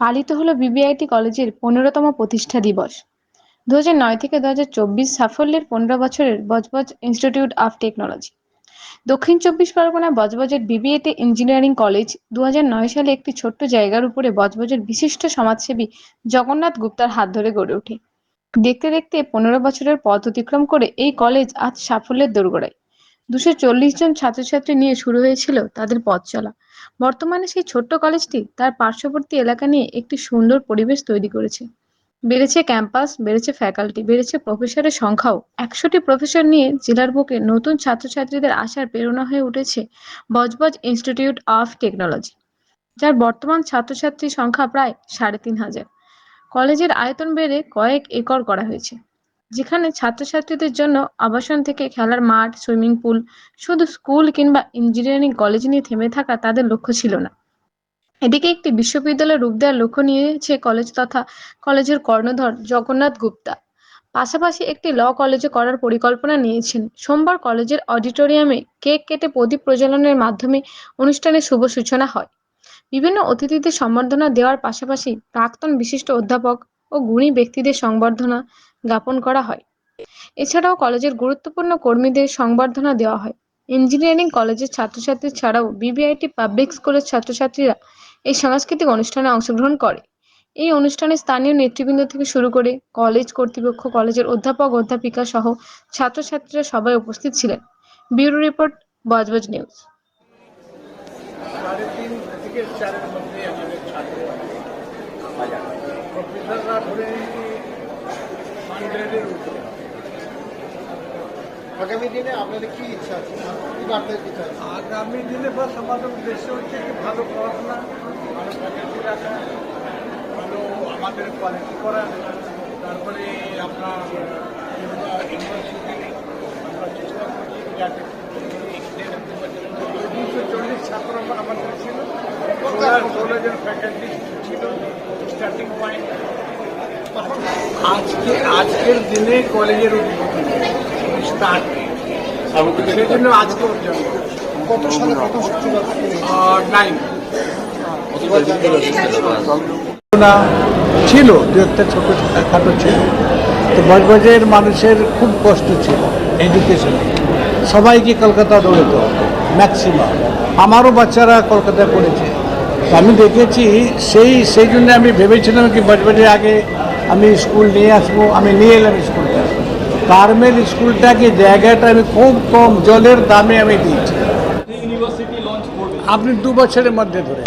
পালিত হলো বিবিআইটি কলেজের পনেরোতম প্রতিষ্ঠা দিবস। দু নয় থেকে দু সাফল্যের পনেরো বছরের Budge Budge institute of technology. Dakshin Chobbish Pargana বজবজের বিবিএটি ইঞ্জিনিয়ারিং কলেজ দু নয় সালে একটি ছোট্ট জায়গার উপরে বজবজের বিশিষ্ট সমাজসেবী জগন্নাথ গুপ্তার হাত ধরে গড়ে ওঠে। দেখতে দেখতে পনেরো বছরের পথ অতিক্রম করে এই কলেজ আজ সাফল্যের দোরগোড়ায়। দুশো চল্লিশ জন ছাত্রছাত্রী নিয়ে শুরু হয়েছিল তাদের পথ চলা। বর্তমানে সেই ছোট্ট কলেজটি তার পার্শ্ববর্তী এলাকা নিয়ে একটি সুন্দর পরিবেশ তৈরি করেছে। বেড়েছে ক্যাম্পাস, বেড়েছে ফ্যাকাল্টি, বেড়েছে প্রফেসরের সংখ্যাও। একশোটি প্রফেসর নিয়ে জেলার বুকে নতুন ছাত্রছাত্রীদের আসার প্রেরণা হয়ে উঠেছে বজবজ ইনস্টিটিউট অফ টেকনোলজি, যার বর্তমান ছাত্রছাত্রীর সংখ্যা প্রায় সাড়ে তিন হাজার। কলেজের আয়তন বেড়ে কয়েক একর করা হয়েছে। যেখানে ছাত্রছাত্রীদের জন্য আবাসন থেকে খেলার মাঠ, সুইমিং পুল, শুধু স্কুল কিংবা ইঞ্জিনিয়ারিং কলেজ নিয়ে থেমে থাকা তাদের লক্ষ্য ছিল না। এদিকে একটি বিশ্ববিদ্যালয়ের রূপ দেওয়ার লক্ষ্য নিয়েছে কলেজ তথা কলেজের কর্ণধর জগন্নাথ গুপ্তা। পাশাপাশি একটি ল কলেজে করার পরিকল্পনা নিয়েছেন। সোমবার কলেজের অডিটোরিয়ামে কেক কেটে প্রদীপ প্রজ্বলনের মাধ্যমে অনুষ্ঠানের শুভ সূচনা হয়। বিভিন্ন অতিথিদের সম্বর্ধনা দেওয়ার পাশাপাশি প্রাক্তন বিশিষ্ট অধ্যাপক ও গুণী ব্যক্তিদের সংবর্ধনা জ্ঞাপন করা হয়। এছাড়াও কলেজের গুরুত্বপূর্ণ কর্মীদের সংবর্ধনা দেওয়া হয়। ইঞ্জিনিয়ারিং কলেজের ছাত্রছাত্রী ছাড়াও বিবিআইটি পাবলিক স্কুলের ছাত্রছাত্রীরা এই সাংস্কৃতিক অনুষ্ঠানে অংশগ্রহণ করে। এই অনুষ্ঠানে স্থানীয় নেতৃবৃন্দ থেকে শুরু করে কলেজ কর্তৃপক্ষ, কলেজের অধ্যাপক, অধ্যাপিকা সহ ছাত্রছাত্রীরা সবাই উপস্থিত ছিলেন। ব্যুরো রিপোর্ট, বজবজ নিউজ নিয়েছি হান্ড্রেডের উপরে আগামী দিনে আপনাদের কি ইচ্ছা আছে? কি বার্তা দিতে চান আগামী দিনে বাস আমাদের উদ্দেশ্য হচ্ছে কি ভালো পড়াশোনা ভালো ফ্যাকাল্টি রাখা ভালো আমাদের কোয়ালিটি করা তারপরে আপনার ইউনিভার্সিটি আমরা চেষ্টা করছি যাতে দুশো চল্লিশ ছাত্র আমাদের ছিল ষোলো জন ফ্যাকাল্টি ছিল স্টার্টিং পয়েন্ট আজকে আজকের দিনে কলেজের উদ্বোধন। স্টার্ট। সেই জন্য আজকে কত সালে প্রথম ছাত্রছাত্রী নাইন ছিল দু একটা ছোটো খাটো ছিল। তো বজবজের মানুষের খুব কষ্ট ছিল এডুকেশনে সবাইকে কলকাতা দৌড়াতে হতো ম্যাক্সিমাম আমারও বাচ্চারা কলকাতায় পড়েছে। আমি দেখেছি সেই সেই জন্য আমি ভেবেছিলাম কি বজবজের আগে আমি স্কুল নিয়ে আসব আমি নিয়ে এলাম স্কুলটা কার্মেল স্কুলটাকে জায়গাটা আমি খুব কম জলের দামে আমি দিয়েছি আপনি দু বছরের মধ্যে ধরে।